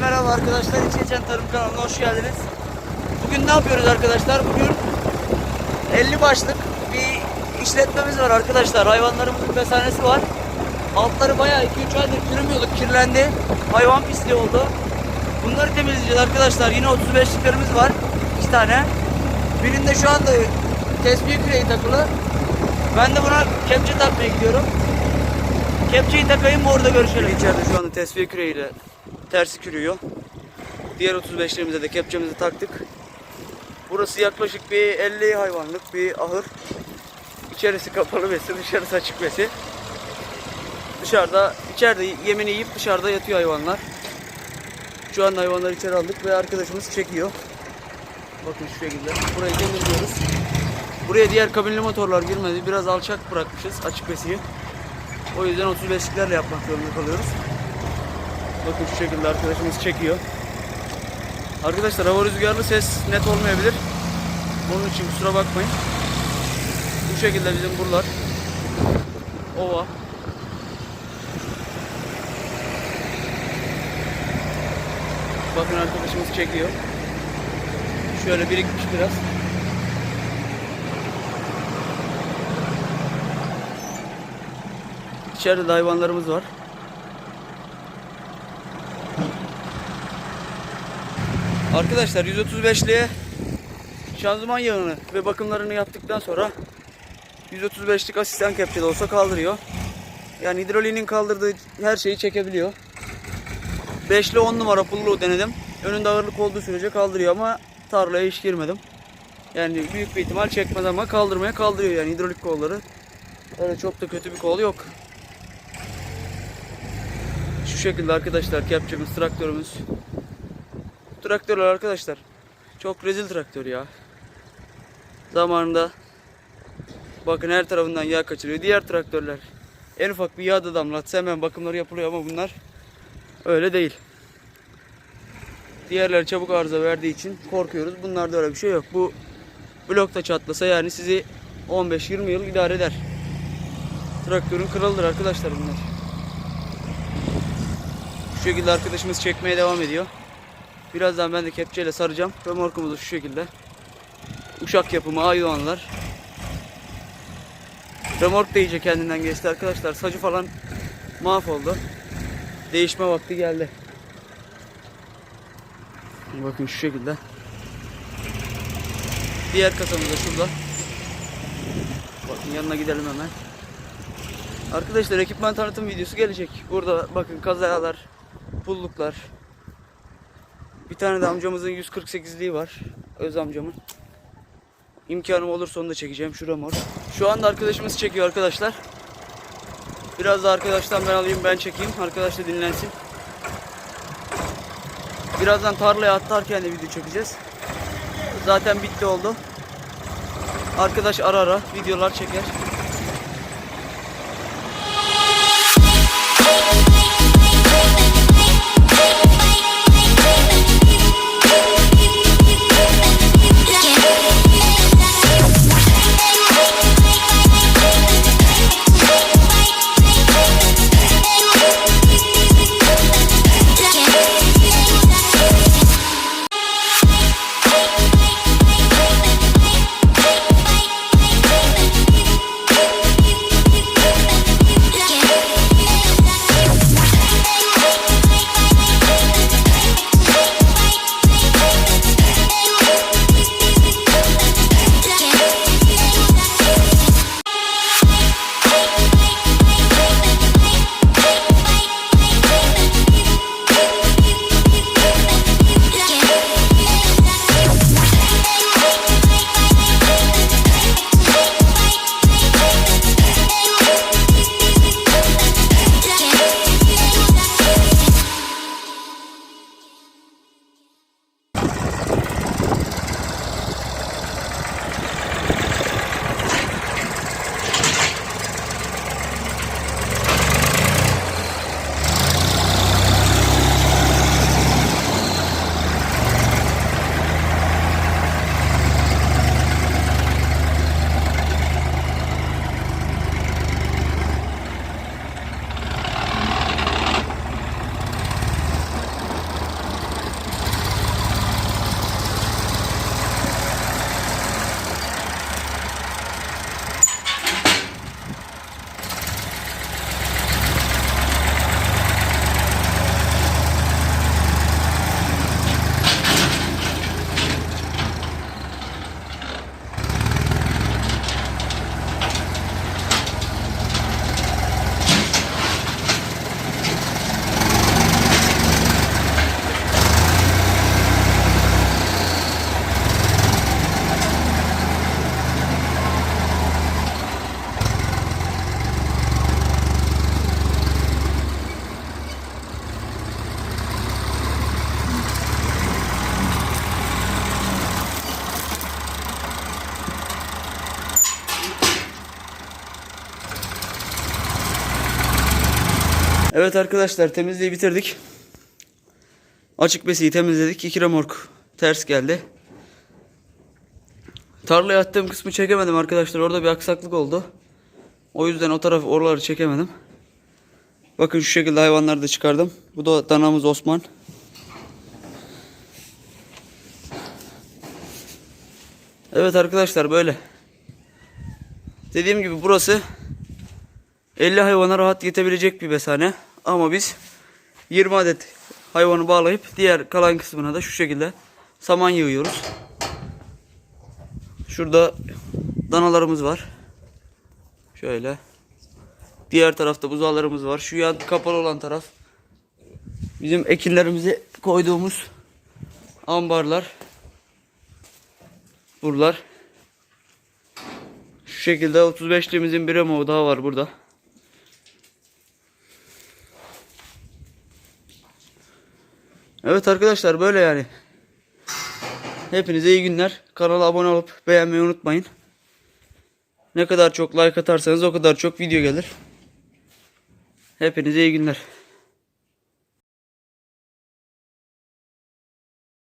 merhaba arkadaşlar. İç Geçen Tarım kanalına hoş geldiniz. Bugün ne yapıyoruz arkadaşlar? Bugün 50 başlık bir işletmemiz var arkadaşlar. Hayvanlarımızın besanesi var. Altları bayağı 2-3 aydır sürmüyorduk. Kirlendi. Hayvan pisliği oldu. Bunları temizleyeceğiz arkadaşlar. Yine 35'liklerimiz var. 2 tane. Birinde şu anda tesbih küreği takılı. Ben de buna kepçe takmaya gidiyorum. Kepçeyi takayım mı orada görüşelim. İçeride şu anda tesviye küreğiyle tersi kürüyor. Diğer 35'lerimize de kepçemizi taktık. Burası yaklaşık bir 50 hayvanlık bir ahır. İçerisi kapalı besi, dışarısı açık besi. Dışarıda, içeride yemini yiyip dışarıda yatıyor hayvanlar. Şu an hayvanları içeri aldık ve arkadaşımız çekiyor. Bakın şu şekilde. Burayı temizliyoruz. Buraya diğer kabinli motorlar girmedi. Biraz alçak bırakmışız açık besiyi. O yüzden 35'liklerle yapmak zorunda kalıyoruz. Bakın şu şekilde arkadaşımız çekiyor. Arkadaşlar hava rüzgarlı ses net olmayabilir. Onun için kusura bakmayın. Bu şekilde bizim buralar. Ova. Bakın arkadaşımız çekiyor. Şöyle birikmiş biraz. İçeride de hayvanlarımız var. Arkadaşlar 135'liğe şanzıman yağını ve bakımlarını yaptıktan sonra 135'lik asistan kepçe de olsa kaldırıyor. Yani hidroliğinin kaldırdığı her şeyi çekebiliyor. 5 ile 10 numara pullu denedim. Önünde ağırlık olduğu sürece kaldırıyor ama tarlaya hiç girmedim. Yani büyük bir ihtimal çekmez ama kaldırmaya kaldırıyor yani hidrolik kolları. Öyle çok da kötü bir kol yok. Şu şekilde arkadaşlar kepçemiz, traktörümüz. Traktörler arkadaşlar. Çok rezil traktör ya. Zamanında bakın her tarafından yağ kaçırıyor. Diğer traktörler en ufak bir yağ da damlatsa hemen bakımları yapılıyor ama bunlar öyle değil. Diğerleri çabuk arıza verdiği için korkuyoruz. Bunlarda öyle bir şey yok. Bu blokta çatlasa yani sizi 15-20 yıl idare eder. Traktörün kralıdır arkadaşlar bunlar. Şekilde arkadaşımız çekmeye devam ediyor. Birazdan ben de kepçeyle saracağım. Römorkumuzu şu şekilde. Uşak yapımı Aydoğanlar. Römork da iyice kendinden geçti arkadaşlar. Sacı falan mahvoldu. Değişme vakti geldi. Bakın şu şekilde. Diğer kasamız da şurada. Bakın yanına gidelim hemen. Arkadaşlar ekipman tanıtım videosu gelecek. Burada bakın kazalar, pulluklar. Bir tane de amcamızın 148'liği var. Öz amcamın. İmkanım olursa onu da çekeceğim. Şura mor. Şu anda arkadaşımız çekiyor arkadaşlar. Biraz da arkadaştan ben alayım ben çekeyim. Arkadaş da dinlensin. Birazdan tarlaya atlarken de video çekeceğiz. Zaten bitti oldu. Arkadaş ara ara videolar çeker. Evet arkadaşlar temizliği bitirdik. Açık besiyi temizledik. İki remork ters geldi. Tarlaya attığım kısmı çekemedim arkadaşlar. Orada bir aksaklık oldu. O yüzden o taraf oraları çekemedim. Bakın şu şekilde hayvanları da çıkardım. Bu da danamız Osman. Evet arkadaşlar böyle. Dediğim gibi burası 50 hayvana rahat yetebilecek bir besane. Ama biz 20 adet hayvanı bağlayıp diğer kalan kısmına da şu şekilde saman yığıyoruz. Şurada danalarımız var. Şöyle. Diğer tarafta buzağlarımız var. Şu yan kapalı olan taraf bizim ekinlerimizi koyduğumuz ambarlar. Buralar. Şu şekilde 35'liğimizin bir remo daha var burada. Evet arkadaşlar böyle yani. Hepinize iyi günler. Kanala abone olup beğenmeyi unutmayın. Ne kadar çok like atarsanız o kadar çok video gelir. Hepinize iyi günler.